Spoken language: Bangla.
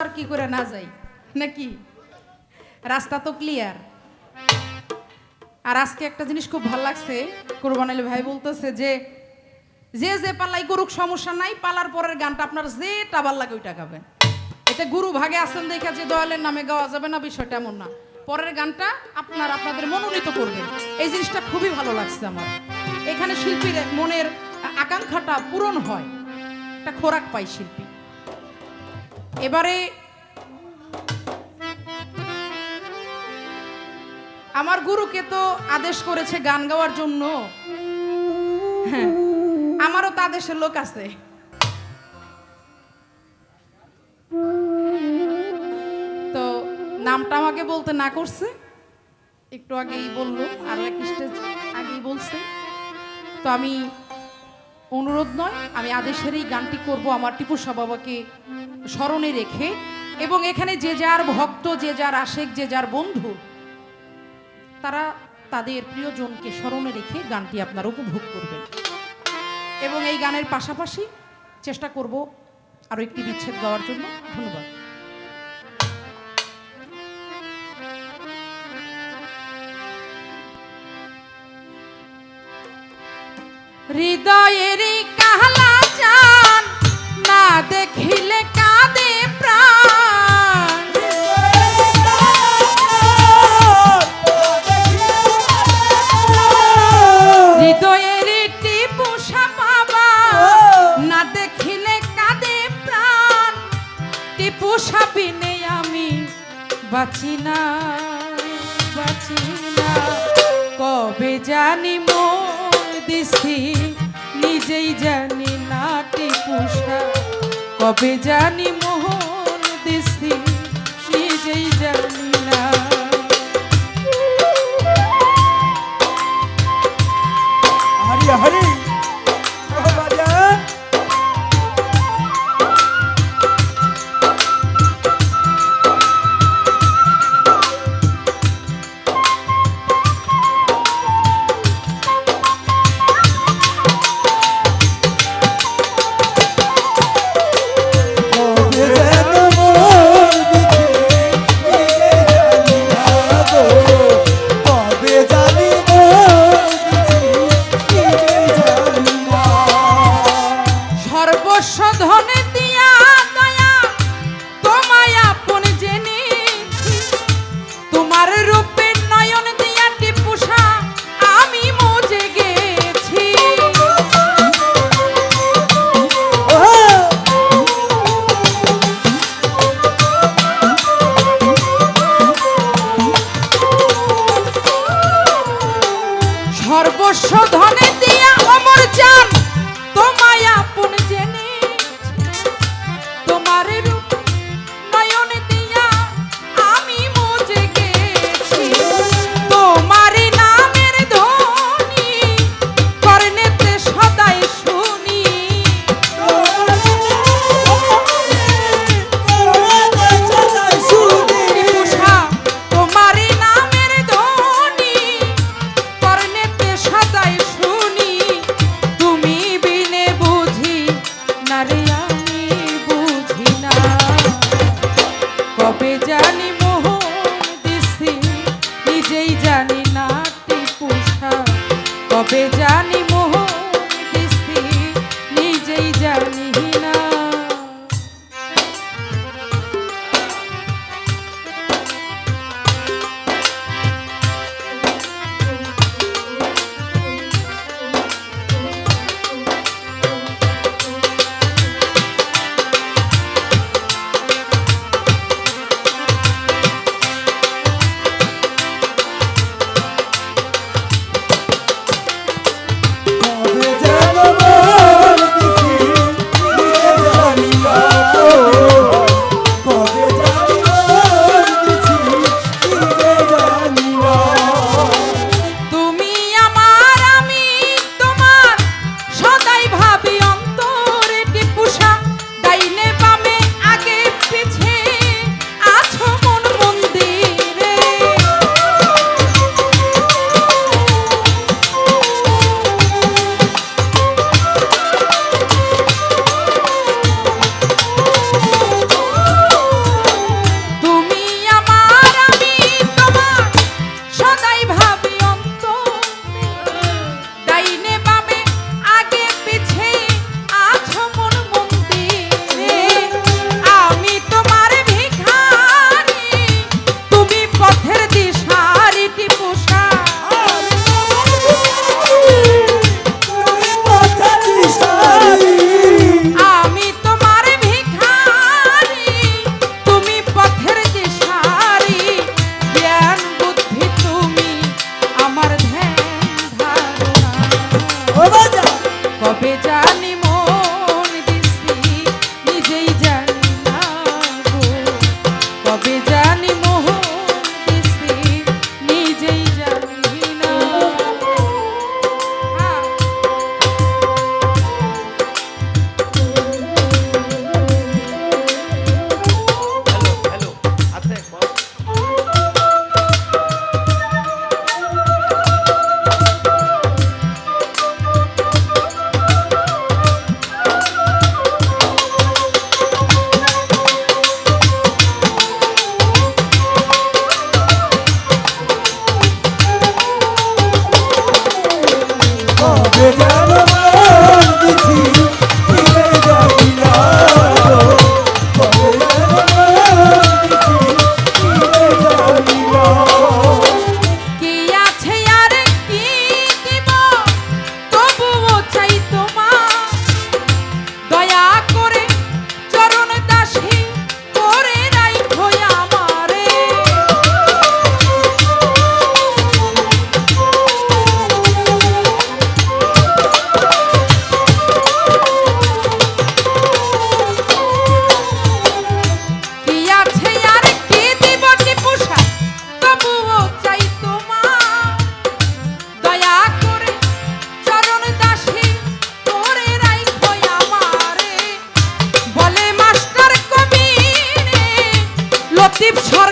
আর কি করে না যাই? নাকি? রাস্তা তো ক্লিয়ার আর আজকে একটা জিনিস খুব ভালো লাগছে, কোরবান ভাই বলতেছে যে যে যে পাল্লাই করুক, সমস্যা নাই, পালার পরের গানটা আপনার যে টাবার লাগে ওইটা গাবেন। এতে গুরু ভাগে আছেন দেখা যে দয়ালের নামে গাওয়া যাবে না, বিষয়টা এমন না। পরের গানটা আপনার আপনাদের মনোনীত করবেন। এই জিনিসটা খুবই ভালো লাগছে আমার। এখানে শিল্পীর মনের আকাঙ্ক্ষাটা পূরণ হয়। একটা খোরাক পায় শিল্পী। এবারে আমার গুরুকে তো আদেশ করেছে গান গাওয়ার জন্য। হ্যাঁ আমারও তো আদেশের লোক আছে। তো নামটা আমাকে বলতে না করছে। একটু আগেই বলল, আরও এক স্টেজ আগেই বলছে। তো আমি অনুরোধ নয়, আমি আদেশের এই গানটি করব আমার টিপু বাবাকে স্মরণে রেখে এবং এখানে যে যার ভক্ত, যে যার আশেক, যে যার বন্ধু, তারা তাদের প্রিয়জনকে স্মরণে রেখে গানটি আপনারা উপভোগ করবেন। এবং এই গানের পাশাপাশি চেষ্টা করব আরও একটি বিচ্ছেদ গাওয়ার জন্য। ধন্যবাদ। হৃদয়ের কাহলা চান না দেখিলে কাঁদে প্রাণ। হৃদয়ের টিপুষা বাবা না দেখিলে কাঁদে প্রাণ। টিপুষা বিনে আমি, বাঁচি না বাঁচি না। কবে জানি মোর দিছি নিজেই জানি না পুষা কবে জানি মোহন